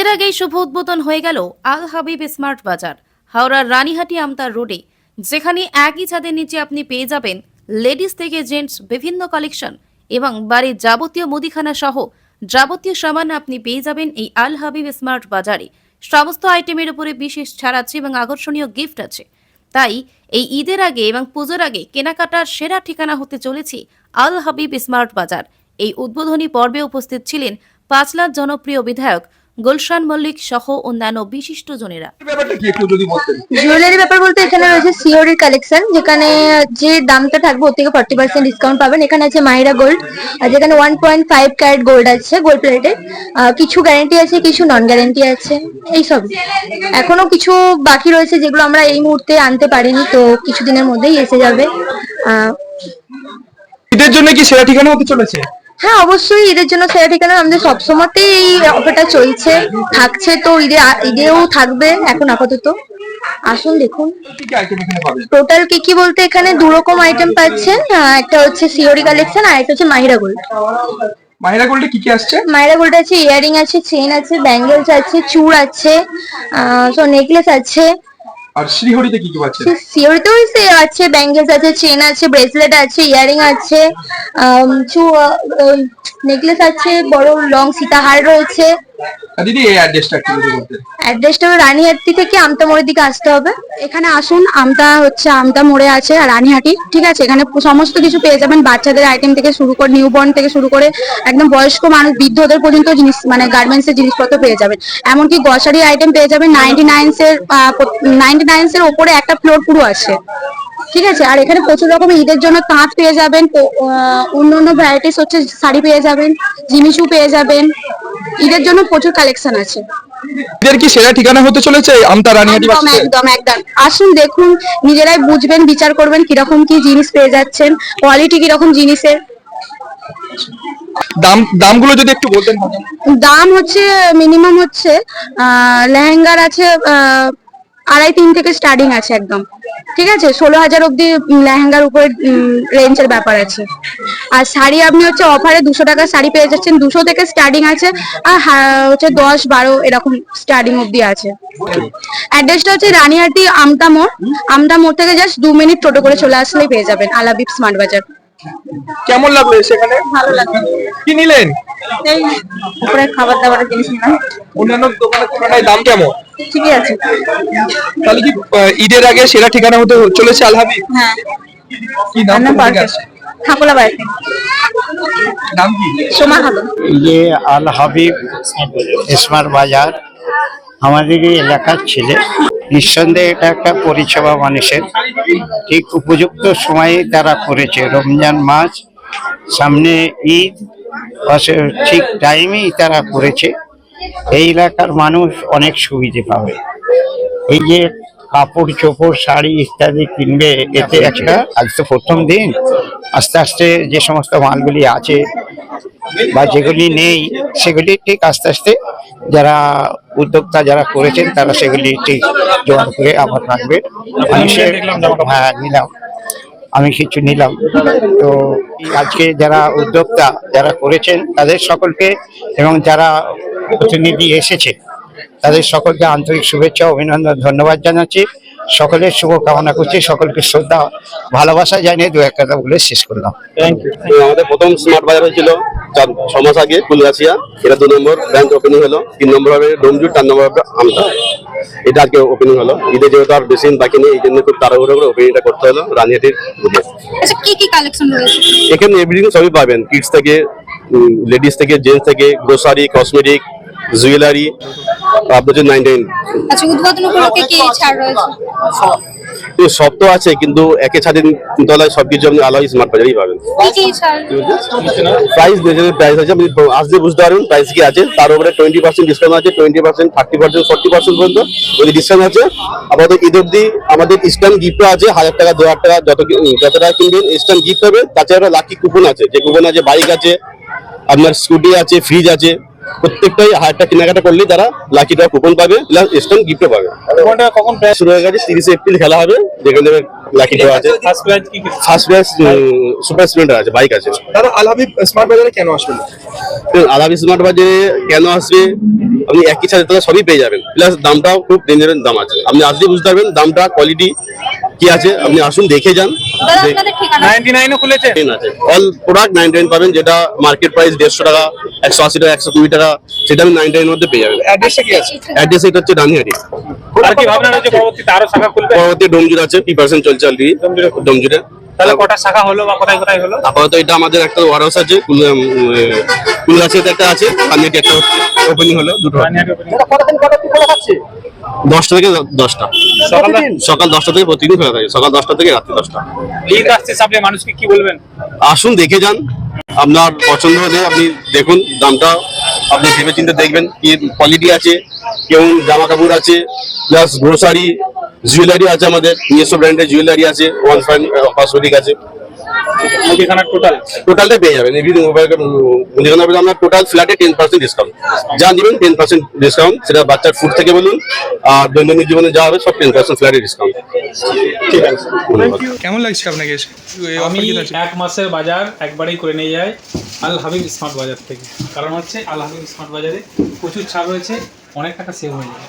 ঈদের আগেই শুভ উদ্বোধন হয়ে গেল আল হাবিব স্মার্ট বাজার, হাওড়ার রানীহাটি আমতার রোডে। যেখানে একই ছাদের নিচে আপনি পেয়ে যাবেন লেডিস থেকে জেন্টস বিভিন্ন কালেকশন এবং বাড়ির যাবতীয় মুদিখানা সহ যাবতীয় সামান আপনি পেয়ে যাবেন এই আল হাবিব স্মার্ট বাজারে। সমস্ত আইটেমের উপরে বিশেষ ছাড় আছে এবং আকর্ষণীয় গিফট আছে। তাই এই ঈদের আগে এবং পুজোর আগে কেনাকাটার সেরা ঠিকানা হতে চলেছে আল হাবিব স্মার্ট বাজার। এই উদ্বোধনী পর্বে উপস্থিত ছিলেন পাঁচলার জনপ্রিয় বিধায়ক গুলশান মল্লিক সহ অন্যান্য বিশিষ্টজনেরা ব্যাপারটা কি একটু যদি বলতেন? জুয়েলারি ব্যাপার বলতে এখানে রয়েছে সিওরির কালেকশন যেখানে যে দামটা থাকবে ওর থেকে ফর্টি পার্সেন্ট ডিসকাউন্ট পাবেন। এখানে আছে মাহিরা গোল্ড আর যেখানে one point five carat gold আছে গোল্ড প্লেটেড কিছু গ্যারেন্টি আছে কিছু নন গ্যারেন্টি আছে এইসব এখনও কিছু বাকি রয়েছে যেগুলো আমরা এই মুহূর্তে আনতে পারিনি তো কিছুদিনের মধ্যেই এসে যাবে। আহ, ঈদের জন্য কি সেরা ঠিকানা হতে চলেছে? হ্যাঁ অবশ্যই ঈদের জন্য সেরা ঠিকানা আমাদের সবসময়তেই এই অফারটা চলছে। থাকছে তো ঈদে ঈদেও থাকবে এখন আপাতত। আসুন দেখুন। টোটাল কি কি বলতে এখানে দু রকম আইটেম পাচ্ছেন একটা হচ্ছে সিওরি কালেকশন আর একটা হচ্ছে মাহিরা গোল্ড মাহিরা গোল্ডে কি কি আসছে? মাহিরা গোল্ড আছে ইয়ারিং আছে চেন আছে ব্যাঙ্গেলস আছে চূড় আছে সো নেকলেস আছে আর শ্রীহরিতে কি কি পাচ্ছেন সিওরিতেও সে আছে ব্যাঙ্গেলস আছে চেন আছে ব্রেসলেট আছে ইয়ারিং আছে নেকলেস আছে, বড় লং সীতাহার রয়েছে। দিদি, এই অ্যাড্রেসটা একটু যদি বলতেন। অ্যাড্রেসটা রানীহাটি থেকে আমতা মোড়ের দিকে আসতে হবে। এখানে আসুন, আমতা হচ্ছে আমতা মোড়ে আছে আর রানীহাটি ঠিক আছে, এখানে সমস্ত কিছু পেয়ে যাবেন। বাচ্চাদের আইটেম থেকে শুরু করে নিউবর্ন থেকে শুরু করে, একদম বয়স্ক মানুষ, বৃদ্ধদের পর্যন্ত জিনিস মানে গার্মেন্টস এর জিনিসপত্র পেয়ে যাবেন। এমনকি গ্রসারি আইটেম পেয়ে যাবেন। নাইনটি নাইনস এর নাইনটি নাইনস এর ওপরে একটা ফ্লোর পুরো আছে। ঠিক আছে, আর এখানে প্রচুর রকমের ঈদের জন্য তাঁত পেয়ে যাবেন। অন্য অন্য ভ্যারাইটিস হচ্ছে শাড়ি পেয়ে যাবেন জিমিচু পেয়ে যাবেন। ঈদের জন্য প্রচুর কালেকশন আছে। ঈদের কি সেরা ঠিকানা হতে চলেছে? আমতা রানীহাটি একদম একদম একদম। আসুন দেখুন নিজেরাই বুঝবেন বিচার করবেন কীরকম কি জিনিস পেয়ে যাচ্ছেন কোয়ালিটি কীরকম জিনিসের। দাম দামগুলো যদি একটু বলতেন। দাম হচ্ছে মিনিমাম হচ্ছে লেহেঙ্গার আছে আড়াই তিন থেকে স্টার্টিং আছে একদম। ঠিক আছে? ষোলো হাজার অব্দি লেহেঙ্গার উপরে রেঞ্জের ব্যাপার আছে। আর শাড়ি আপনি হচ্ছে অফারে দুশো টাকার শাড়ি পেয়ে যাচ্ছেন। দুশো থেকে স্টার্টিং আছে আর হচ্ছে দশ বারো এরকম স্টার্টিং অব্দি আছে। অ্যাড্রেসটা হচ্ছে রানীহাটি আমতা মোড়। আমতা মোড় থেকে জাস্ট দু মিনিট টোটো করে চলে আসলেই পেয়ে যাবেন আলাবিব স্মার্ট বাজার। কেমন লাগল সেখানে? ভালো লাগে কি নিলেন? এই উপরে খাবার দাবারের জিনিস নিলাম। অন্যান্য দোকানের তুলনায় দাম কেমন? ঠিকই আছে। তাহলে কি ঈদের আগে সেরা ঠিকানা হতে চলেছে আলহাবি হ্যাঁ। কি নাম? ঠাকুলা বাড়িতে। কি? সোমা ये আল হাবিব বাজার। আমাদেরই এলাকার ছেলে। নিঃসন্দেহে এটা একটা পরিষেবা মানুষের। ঠিক উপযুক্ত সময়ে তারা করেছে। রমজান মাস সামনে ঈদ ঠিক টাইমেই তারা করেছে। এই এলাকার মানুষ অনেক সুবিধে পাবে। এই যে কাপড়, চোপড়, শাড়ি ইত্যাদি কিনবে, এতে একটা আজ তো প্রথম দিন। আস্তে আস্তে যে সমস্ত মালগুলি আছে বা যেগুলি নেই, সেগুলি ঠিক আস্তে আস্তে যারা উদ্যোক্তা যারা করেছেন, তারা সেগুলি ঠিক জোগাড় করে আবার রাখবে। মানুষের হ্যাঁ নিলাম। আমি কিছু নিলাম। তো আজকে যারা উদ্যোক্তা যারা করেছেন, তাদের সকলকে এবং যারা প্রতিনিধি এসেছে। তাদের সকলকে আন্তরিক শুভেচ্ছা অভিনন্দন ধন্যবাদ জানাচ্ছি। সকলের শুভ কামনা করছি সকলকে শ্রদ্ধা ভালোবাসা জানিয়ে দু এক কথা বলে শেষ করলাম। আমাদের প্রথম স্মার্ট বাজার হয়েছিল চার ছ মাস আগে কুলগাছিয়া এটা দু নম্বর ব্রাঞ্চ ওপেনিং হলো। তিন নম্বর হবে ডোমজুর চার নম্বর হবে আমতা। এটা আজকে ওপেনিং হলো। ঈদে যেহেতু আর বেশি বাকি নেই এই জন্য খুব তাড়াহুড়ো করে ওপেনিংটা করতে হলো রানিহাটির আচ্ছা কি কি কালেকশন রয়েছে? এখানে এভরিথিং সবই পাবেন। কিডস থেকে লেডিস থেকে জেন্টস থেকে গ্রোসারি কসমেটিক জুয়েলারি আপনার যে নাইন নাইন। আচ্ছা উদ্বোধন উপলক্ষে কি ছাড় রয়েছে? সব। তো আছে কিন্তু একে ছাদের তলায় সবকিছু আপনি আলাদা স্মার্ট বাজারই পাবেন। প্রাইস প্রাইস আছে আপনি আসলে বুঝতে পারবেন প্রাইস কি আছে তার উপরে টোয়েন্টি পার্সেন্ট ডিসকাউন্ট আছে twenty percent thirty percent forty percent পর্যন্ত যদি ডিসকাউন্ট আছে। আপাতত ঈদ অব্দি আমাদের ইস্টার্ন গিফটও আছে হাজার টাকা দু হাজার টাকা যত কি- যত টাকা কিনবেন ইস্টার্ন গিফট হবে তাছাড়া লাকি কুপন আছে যে কুপন আছে বাইক আছে আপনার স্কুটি আছে ফ্রিজ আছে প্রত্যেকটাই হাজার কেনাকাটা করলেই তারা লাকি টাকা কুপন পাবে প্লাস ইস্টার্ন গিফটও পাবে। কখন শুরু হয়ে গেছে তিরিশে এপ্রিল খেলা হবে যেখানে লাকি ড্র আছে। ফার্স্ট প্রাইজ সুপার স্প্লেন্ডার আছে বাইক আছে। দাদা আল স্মার্ট বাজারে কেন আসবেন আলাবি স্মার্ট বাজারে কেন আসবে? আপনি একই সাথে তারা সবই পেয়ে যাবেন। প্লাস দামটাও খুব ডেঞ্জারের দাম আছে। আপনি আসলে বুঝতে পারবেন দামটা কোয়ালিটি কি আছে। আপনি আসুন দেখে যান। দাদা আপনাদের ঠিকানা? নাইনটি নাইনও খুলেছে আছে। অল প্রোডাক্ট নাইন পাবেন যেটা মার্কেট প্রাইস দেড়শো টাকা একশো আশি টাকা একশো কুড়ি টাকা সেটা আমি নাইন টাইনের মধ্যে পেয়ে যাবেন অ্যাড্রেসটা কি আছে? অ্যাড্রেস এটা হচ্ছে রানিহাটি আর কি ভাবনা রয়েছে? পরবর্তীতে আরও শাখা খুলবে? পরবর্তী ডোমজুর আছে প্রিপারেশন চলছে অলরেডি ডোমজুড়ে ডোমজুরে। তাহলে কটা শাখা হলো বা কোথায় কোথায় হলো? আপাতত এটা আমাদের একটা ওয়ারহাউস আছে কুলগাছিতে একটা আছে রানিহাটি একটা ওপেনিং হলো দুটো। দশটা থেকে দশটা। সকাল সকাল দশটা থেকে প্রতিদিন খোলা থাকে। সকাল দশটা থেকে রাত্রি দশটা। ঈদ আসছে সামনে মানুষকে কি বলবেন? আসুন দেখে যান। আপনার পছন্দ হলে আপনি দেখুন দামটা আপনি ভেবে চিন্তে দেখবেন কি কোয়ালিটি আছে কেমন জামা কাপড় আছে প্লাস গ্রোসারি জুয়েলারি আছে আমাদের নিজস্ব ব্র্যান্ডের জুয়েলারি আছে ওয়ান ফাইন কসমেটিক আছে। মুদিখানার টোটাল টোটালটা পেয়ে যাবেন। মুদিখানা পেলে আপনার টোটাল ফ্ল্যাটে টেন পার্সেন্ট ডিসকাউন্ট যা নেবেন টেন পার্সেন্ট ডিসকাউন্ট সেটা বাচ্চার ফুড থেকে বলুন আর দৈনন্দিন জীবনে যা হবে সব টেন পার্সেন্ট ফ্ল্যাটে ডিসকাউন্ট ঠিক আছে। কেমন লাগছে আপনাকে? আমি? এক মাসের বাজার একবারেই করে নিয়ে যাই আল হাবিব স্মার্ট বাজার থেকে। কারণ হচ্ছে আল হাবিব স্মার্ট বাজারে প্রচুর ছাড় রয়েছে অনেক টাকা সেভ হয়ে যায়।